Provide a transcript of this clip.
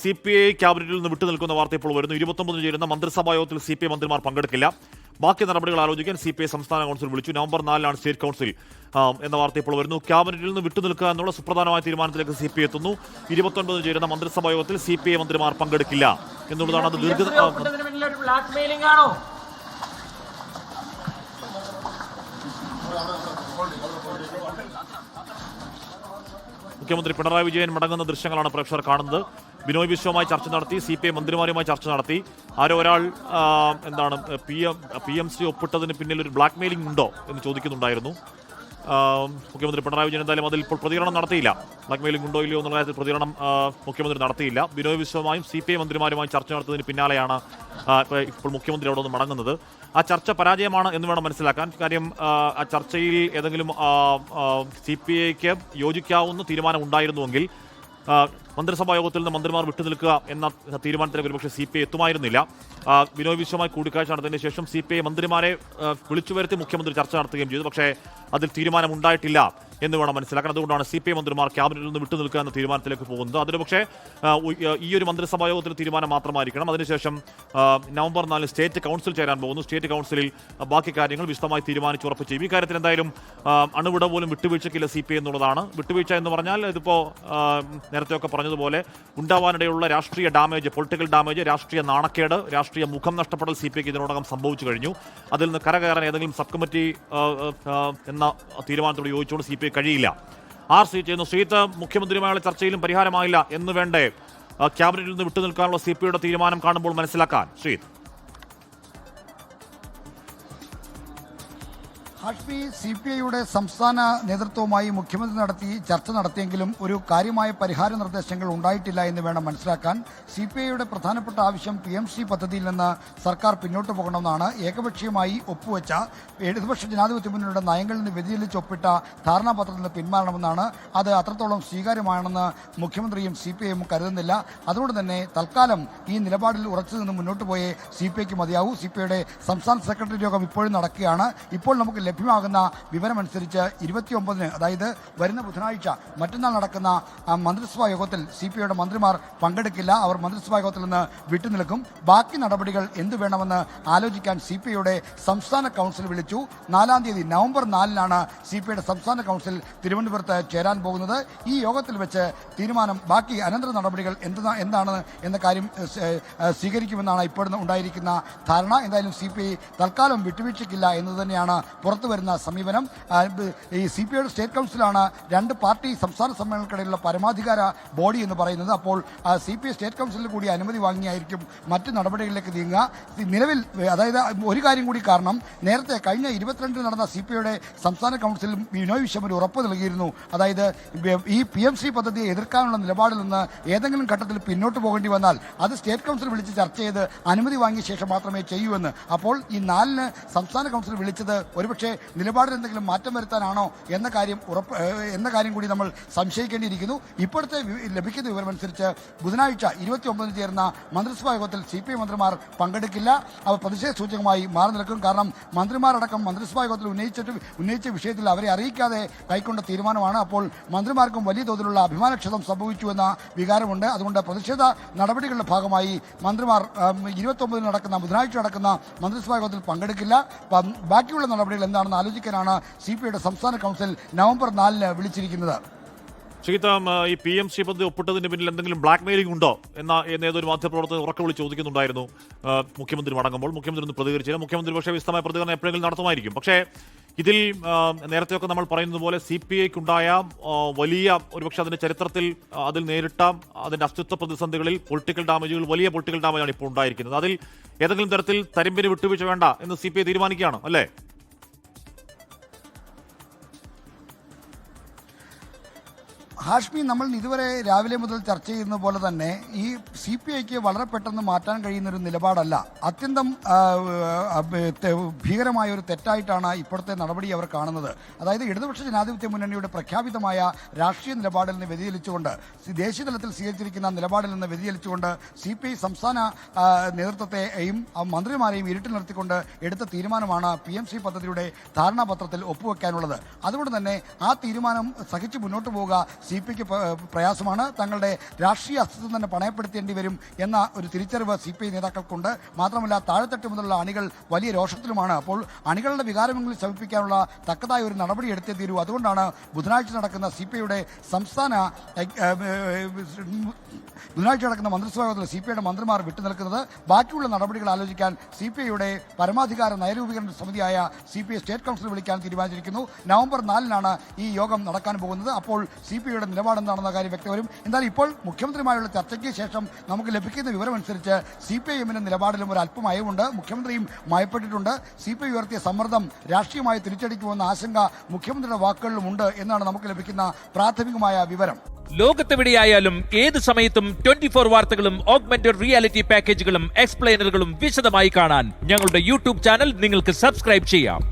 C P I ക്യാബിനറ്റിൽ നിന്ന് വിട്ടുനിൽക്കുന്ന വാർത്ത ഇപ്പോൾ വരുന്നു. ഇരുപത്തൊമ്പതിന് ചേരുന്ന മന്ത്രിസഭാ യോഗത്തിൽ സി പി ഐ മന്ത്രിമാർ പങ്കെടുക്കില്ല. ബാക്കി നടപടികൾ ആലോചിക്കാൻ സി പി ഐ സംസ്ഥാന കൗൺസിൽ വിളിച്ചു. നവംബർ നാലിലാണ് സ്റ്റേറ്റ് കൗൺസിൽ എന്ന വാർത്ത ഇപ്പോൾ വരുന്നു. ക്യാബിനറ്റിൽ നിന്ന് വിട്ടുനിൽക്കുക എന്നുള്ള സുപ്രധാനമായ തീരുമാനത്തിലേക്ക് സി പി ഐ എത്തുന്നു. ഇരുപത്തൊൻപതിന് ചേരുന്ന മന്ത്രിസഭാ യോഗത്തിൽ സി പി ഐ മന്ത്രിമാർ പങ്കെടുക്കില്ല എന്നുള്ളതാണ് അത് ദീർഘ മുഖ്യമന്ത്രി പിണറായി വിജയൻ മടങ്ങുന്ന ദൃശ്യങ്ങളാണ് പ്രേക്ഷകർ കാണുന്നത്. ബിനോയ് വിശ്വവുമായി ചർച്ച നടത്തി സി പി ഐ മന്ത്രിമാരുമായി ചർച്ച നടത്തി. ആരോ ഒരാൾ എന്താണ് P M P M C ഒപ്പിട്ടതിന് പിന്നിൽ ഒരു ബ്ലാക്ക് മെയിലിംഗ് ഉണ്ടോ എന്ന് ചോദിക്കുന്നുണ്ടായിരുന്നു. മുഖ്യമന്ത്രി പിണറായി വിജയൻ എന്തായാലും അതിൽ ഇപ്പോൾ പ്രതികരണം നടത്തിയില്ല. ബ്ലാക്ക് മെയിലിംഗ് ഉണ്ടോ ഇല്ലയോ എന്നുള്ള കാര്യത്തിൽ പ്രതികരണം മുഖ്യമന്ത്രി നടത്തിയില്ല. ബിനോയ് വിശ്വമായും സി പി ഐ മന്ത്രിമാരുമായും ചർച്ച നടത്തുന്നതിന് പിന്നാലെയാണ് ഇപ്പോൾ മുഖ്യമന്ത്രി അവിടെ നിന്ന് മടങ്ങുന്നത്. ആ ചർച്ച പരാജയമാണ് എന്ന് വേണം മനസ്സിലാക്കാൻ. കാര്യം ആ, ചർച്ചയിൽ ഏതെങ്കിലും സി പി ഐക്ക് യോജിക്കാവുന്ന തീരുമാനം ഉണ്ടായിരുന്നുവെങ്കിൽ മന്ത്രിസഭാ യോഗത്തിൽ നിന്ന് മന്ത്രിമാർ വിട്ടുനിൽക്കുക എന്ന തീരുമാനത്തിലേക്ക് ഒരുപക്ഷെ സി പി ഐ എത്തുമായിരുന്നില്ല. വിനോദ് വിശ്വമായി കൂടിക്കാഴ്ച നടത്തിയതിന് ശേഷം സി പി ഐ മന്ത്രിമാരെ വിളിച്ചു വരുത്തി മുഖ്യമന്ത്രി ചർച്ച നടത്തുകയും ചെയ്തു. പക്ഷേ അതിൽ തീരുമാനം ഉണ്ടായിട്ടില്ല എന്ന് വേണം മനസ്സിലാക്കാൻ. അതുകൊണ്ടാണ് സി പി ഐ മന്ത്രിമാർ ക്യാബിനറ്റിൽ നിന്ന് വിട്ടുനിൽക്കുക എന്ന തീരുമാനത്തിലേക്ക് പോകുന്നത്. അതിന് പക്ഷേ ഈ ഒരു മന്ത്രിസഭാ യോഗത്തിന് തീരുമാനം മാത്രമായിരിക്കണം. അതിനുശേഷം നവംബർ നാലിന് സ്റ്റേറ്റ് കൗൺസിൽ ചേരാൻ പോകുന്നു. സ്റ്റേറ്റ് കൗൺസിലിൽ ബാക്കി കാര്യങ്ങൾ വിശദമായി തീരുമാനിച്ച് ചെയ്യും ഈ കാര്യത്തിൽ എന്തായാലും അണുവിട പോലും വിട്ടുവീഴ്ചയ്ക്കില്ല സി പി ഐ എന്നുള്ളതാണ്. വിട്ടുവീഴ്ച എന്ന് പറഞ്ഞാൽ ഇതിപ്പോൾ നേരത്തെയൊക്കെ പറഞ്ഞതുപോലെ ഉണ്ടാവാനിടയുള്ള രാഷ്ട്രീയ ഡാമേജ് പൊളിറ്റിക്കൽ ഡാമേജ് രാഷ്ട്രീയ നാണക്കേട് രാഷ്ട്രീയ മുഖം നഷ്ടപ്പെടൽ സി പി ഐക്ക് ഇതിനോടകം സംഭവിച്ചു കഴിഞ്ഞു. അതിൽ നിന്ന് കരകയറാൻ ഏതെങ്കിലും സബ് കമ്മിറ്റി എന്ന തീരുമാനത്തോട് യോജിച്ചുകൊണ്ട് സി പി കഴിയില്ല. ആർ സി ചെയ്യുന്നു ശ്രീത്ത് മുഖ്യമന്ത്രിയുമായുള്ള ചർച്ചയിലും പരിഹാരമായില്ല എന്ന് വേണ്ടേ ക്യാബിനറ്റിൽ നിന്ന് വിട്ടുനിൽക്കാനുള്ള സി പിയുടെ തീരുമാനം കാണുമ്പോൾ മനസ്സിലാക്കാൻ. ശ്രീത്ത് ഹാഷ്മി സി പി ഐയുടെ സംസ്ഥാന നേതൃത്വവുമായി മുഖ്യമന്ത്രി നടത്തി ചർച്ച നടത്തിയെങ്കിലും ഒരു കാര്യമായ പരിഹാര നിർദ്ദേശങ്ങൾ ഉണ്ടായിട്ടില്ല എന്ന് വേണം മനസ്സിലാക്കാൻ സി പി ഐയുടെ പ്രധാനപ്പെട്ട ആവശ്യം പി എം സി പദ്ധതിയിൽ നിന്ന് സർക്കാർ പിന്നോട്ട് പോകണമെന്നാണ് ഏകപക്ഷീയമായി ഒപ്പുവെച്ച ഇടതുപക്ഷ ജനാധിപത്യ മുന്നണിയുടെ നയങ്ങളിൽ നിന്ന് വ്യതിചലിച്ച് ഒപ്പിട്ട ധാരണാപത്രത്തിൽ നിന്ന് പിന്മാറണമെന്നാണ് അത് അത്രത്തോളം സ്വീകാര്യമാണെന്ന് മുഖ്യമന്ത്രിയും സി പി ഐയും കരുതുന്നില്ല. അതുകൊണ്ട് തന്നെ തൽക്കാലം ഈ നിലപാടിൽ ഉറച്ചു നിന്ന് മുന്നോട്ട് പോയേ സി പി ഐക്ക് മതിയാവൂ. സി പി ഐയുടെ സംസ്ഥാന സെക്രട്ടറി യോഗം ഇപ്പോഴും നടക്കുകയാണ്. ഇപ്പോൾ നമുക്ക് ലഭ്യമാകുന്ന വിവരമനുസരിച്ച് ഇരുപത്തിയൊമ്പതിന് അതായത് വരുന്ന ബുധനാഴ്ച മറ്റന്നാൾ നടക്കുന്ന മന്ത്രിസഭാ യോഗത്തിൽ സി പി ഐയുടെ മന്ത്രിമാർ പങ്കെടുക്കില്ല. അവർ മന്ത്രിസഭാ യോഗത്തിൽ നിന്ന് വിട്ടുനിൽക്കും. ബാക്കി നടപടികൾ എന്തു വേണമെന്ന് ആലോചിക്കാൻ സി പി ഐയുടെ സംസ്ഥാന കൗൺസിൽ വിളിച്ചു. നാലാം തീയതി നവംബർ നാലിനാണ് സി പി ഐയുടെ സംസ്ഥാന കൗൺസിൽ തിരുവനന്തപുരത്ത് ചേരാൻ പോകുന്നത്. ഈ യോഗത്തിൽ വെച്ച് തീരുമാനം ബാക്കി അനന്തര നടപടികൾ എന്ത് എന്താണ് എന്ന കാര്യം സ്വീകരിക്കുമെന്നാണ് ഇപ്പോഴും ഉണ്ടായിരിക്കുന്ന ധാരണ. എന്തായാലും സി പി ഐ തൽക്കാലം വിട്ടുവീഴ്ചയ്ക്കില്ല എന്ന് തന്നെയാണ് പുറത്തു വരുന്ന സമീപനം. ഈ സി പി ഐയുടെ സ്റ്റേറ്റ് കൗൺസിലാണ് രണ്ട് പാർട്ടി സംസ്ഥാന സമ്മേളനങ്ങൾക്കിടയിലുള്ള പരമാധികാര ബോഡി എന്ന് പറയുന്നത്. അപ്പോൾ സി പി ഐ സ്റ്റേറ്റ് കൗൺസിലിൽ കൂടി അനുമതി വാങ്ങിയായിരിക്കും മറ്റ് നടപടികളിലേക്ക് നീങ്ങുക. നിലവിൽ അതായത് ഒരു കാര്യം കൂടി കാരണം നേരത്തെ കഴിഞ്ഞ ഇരുപത്തിരണ്ടിൽ നടന്ന സി പി ഐയുടെ സംസ്ഥാന കൗൺസിലിൽ ബിനോയ് വിശ്വം ഒരു ഉറപ്പ് നൽകിയിരുന്നു. അതായത് ഈ പി എം സി പദ്ധതിയെ എതിർക്കാനുള്ള നിലപാടിൽ നിന്ന് ഏതെങ്കിലും ഘട്ടത്തിൽ പിന്നോട്ട് പോകേണ്ടി വന്നാൽ അത് സ്റ്റേറ്റ് കൗൺസിൽ വിളിച്ച് ചർച്ച ചെയ്ത് അനുമതി വാങ്ങിയ ശേഷം മാത്രമേ ചെയ്യൂ എന്ന് അപ്പോൾ ഈ നാലിന് സംസ്ഥാന കൗൺസിൽ വിളിച്ചത് ഒരുപക്ഷെ നിലപാടിൽ എന്തെങ്കിലും മാറ്റം വരുത്താനാണോ എന്ന കാര്യം ഉറപ്പ് എന്ന കാര്യം കൂടി നമ്മൾ സംശയിക്കേണ്ടിയിരിക്കുന്നു. ഇപ്പോഴത്തെ ലഭിക്കുന്ന വിവരമനുസരിച്ച് ബുധനാഴ്ച ഇരുപത്തി ഒമ്പതിന് ചേർന്ന മന്ത്രിസഭാ യോഗത്തിൽ സി പി ഐ മന്ത്രിമാർ പങ്കെടുക്കില്ല. അവർ പ്രതിഷേധ സൂചകമായി മാറി നിൽക്കും. കാരണം മന്ത്രിമാരടക്കം മന്ത്രിസഭാ യോഗത്തിൽ ഉന്നയിച്ചിട്ട് ഉന്നയിച്ച വിഷയത്തിൽ അവരെ അറിയിക്കാതെ കൈക്കൊണ്ട തീരുമാനമാണ്. അപ്പോൾ മന്ത്രിമാർക്കും വലിയ തോതിലുള്ള അഭിമാനക്ഷതം സംഭവിച്ചു എന്ന വികാരമുണ്ട്. അതുകൊണ്ട് പ്രതിഷേധ നടപടികളുടെ ഭാഗമായി മന്ത്രിമാർ ഇരുപത്തൊമ്പതിന് നടക്കുന്ന ബുധനാഴ്ച നടക്കുന്ന മന്ത്രിസഭാ യോഗത്തിൽ പങ്കെടുക്കില്ല. ബാക്കിയുള്ള നടപടികൾ എന്താണെന്ന് ആലോചിക്കാനാണ് സി പി ഐയുടെ സംസ്ഥാന കൗൺസിൽ നവംബർ നാലിന് വിളിച്ചിരിക്കുന്നത്. ശ്രീത്ത ഈ പി എം സി പദ്ധതി ഒപ്പിട്ടതിന് പിന്നിൽ എന്തെങ്കിലും ബ്ലാക്ക് മെയിലിംഗ് ഉണ്ടോ? എന്ന ഏതൊരു മാധ്യമപ്രവർത്തകർ ഉറക്കെ വിളിച്ച് ചോദിക്കുന്നുണ്ടായിരുന്നു മുഖ്യമന്ത്രി മടങ്ങുമ്പോൾ മുഖ്യമന്ത്രി ഒന്ന് പ്രതികരിച്ചില്ല മുഖ്യമന്ത്രി പക്ഷേ വിശദമായ പ്രതികരണം എപ്പോഴെങ്കിലും നടത്തുമായിരിക്കും. പക്ഷേ ഇതിൽ നേരത്തെ നേരത്തെയൊക്കെ നമ്മൾ പറയുന്നത് പോലെ സി പി ഐക്കുണ്ടായ വലിയ ഒരുപക്ഷെ അതിന്റെ ചരിത്രത്തിൽ അതിൽ നേരിട്ട അതിന്റെ അസ്തിത്വ പ്രതിസന്ധികളിൽ പൊളിറ്റിക്കൽ ഡാമേജുകൾ വലിയ പൊളിറ്റിക്കൽ ഡാമേജാണ് ഇപ്പോൾ ഉണ്ടായിരിക്കുന്നത്. അതിൽ ഏതെങ്കിലും തരത്തിൽ തരിമ്പിന് വിട്ടുവീഴ്ച വേണ്ട എന്ന് സി പി ഐ തീരുമാനിക്കുകയാണ് അല്ലേ? ഹാഷ്മി നമ്മൾ ഇതുവരെ രാവിലെ മുതൽ ചർച്ച ചെയ്യുന്ന പോലെ തന്നെ ഈ സി പി ഐക്ക് വളരെ പെട്ടെന്ന് മാറ്റാൻ കഴിയുന്ന ഒരു നിലപാടല്ല. അത്യന്തം ഭീകരമായ ഒരു തെറ്റായിട്ടാണ് ഇപ്പോഴത്തെ നടപടി അവർ കാണുന്നത്. അതായത് ഇടതുപക്ഷ ജനാധിപത്യ മുന്നണിയുടെ പ്രഖ്യാപിതമായ രാഷ്ട്രീയ നിലപാടിൽ നിന്ന് വ്യതിചലിച്ചുകൊണ്ട് ദേശീയ തലത്തിൽ സ്വീകരിച്ചിരിക്കുന്ന നിലപാടിൽ നിന്ന് വ്യതിചലിച്ചുകൊണ്ട് സി പി ഐ സംസ്ഥാന നേതൃത്വത്തെയും മന്ത്രിമാരെയും ഇരുട്ടിൽ നിർത്തിക്കൊണ്ട് എടുത്ത തീരുമാനമാണ് പി എം സി പദ്ധതിയുടെ ധാരണാപത്രത്തിൽ ഒപ്പുവെക്കാനുള്ളത്. അതുകൊണ്ട് തന്നെ ആ തീരുമാനം സഹിച്ച് മുന്നോട്ട് പോവുക സി പിക്ക് പ്രയാസമാണ്. തങ്ങളുടെ രാഷ്ട്രീയ അസ്തിത്വം തന്നെ പണയപ്പെടുത്തേണ്ടി വരും എന്ന ഒരു തിരിച്ചറിവ് സി പി ഐ നേതാക്കൾക്കുണ്ട്. മാത്രമല്ല താഴെത്തട്ട് മുതലുള്ള അണികൾ വലിയ രോഷത്തിലുമാണ്. അപ്പോൾ അണികളുടെ വികാരമെങ്കിലും ശമിപ്പിക്കാനുള്ള തക്കതായ ഒരു നടപടി എടുത്തേ തീരൂ. അതുകൊണ്ടാണ് ബുധനാഴ്ച നടക്കുന്ന സി പി ഐയുടെ സംസ്ഥാന ബുധനാഴ്ച നടക്കുന്ന മന്ത്രിസഭാ യോഗത്തിൽ സി പി ഐയുടെ മന്ത്രിമാർ വിട്ടുനിൽക്കുന്നത്. ബാക്കിയുള്ള നടപടികൾ ആലോചിക്കാൻ സി പി ഐയുടെ പരമാധികാര നയരൂപീകരണ സമിതിയായ C P I state council വിളിക്കാൻ തീരുമാനിച്ചിരിക്കുന്നു. നവംബർ നാലിനാണ് ഈ യോഗം നടക്കാൻ പോകുന്നത്. അപ്പോൾ സി പി നിലപാട് എന്താണെന്ന കാര്യം വ്യക്തവരും എന്നാൽ ഇപ്പോൾ മുഖ്യമന്ത്രിയുമായുള്ള ചർച്ചയ്ക്ക് ശേഷം നമുക്ക് ലഭിക്കുന്ന വിവരമനുസരിച്ച് സി പി ഐ എമ്മിന്റെ നിലപാടിലും ഒരു അല്പം അയവുണ്ട്. മുഖ്യമന്ത്രിയും മയപ്പെട്ടിട്ടുണ്ട്. സി പി ഐ ഉയർത്തിയ സമ്മർദ്ദം രാഷ്ട്രീയമായി തിരിച്ചടിക്കുമെന്ന ആശങ്ക മുഖ്യമന്ത്രിയുടെ വാക്കുകളിലും ഉണ്ട് എന്നാണ് നമുക്ക് ലഭിക്കുന്ന പ്രാഥമികമായ വിവരം. ലോകത്തെവിടെയായാലും ഏത് സമയത്തും ട്വന്റി ഫോർ വാർത്തകളും ഓഗ്മെന്റഡ് റിയാലിറ്റി പാക്കേജുകളും എക്സ്പ്ലെയിനറുകളും വിശദമായി കാണാൻ ഞങ്ങളുടെ യൂട്യൂബ് ചാനൽ നിങ്ങൾക്ക് സബ്സ്ക്രൈബ് ചെയ്യാം.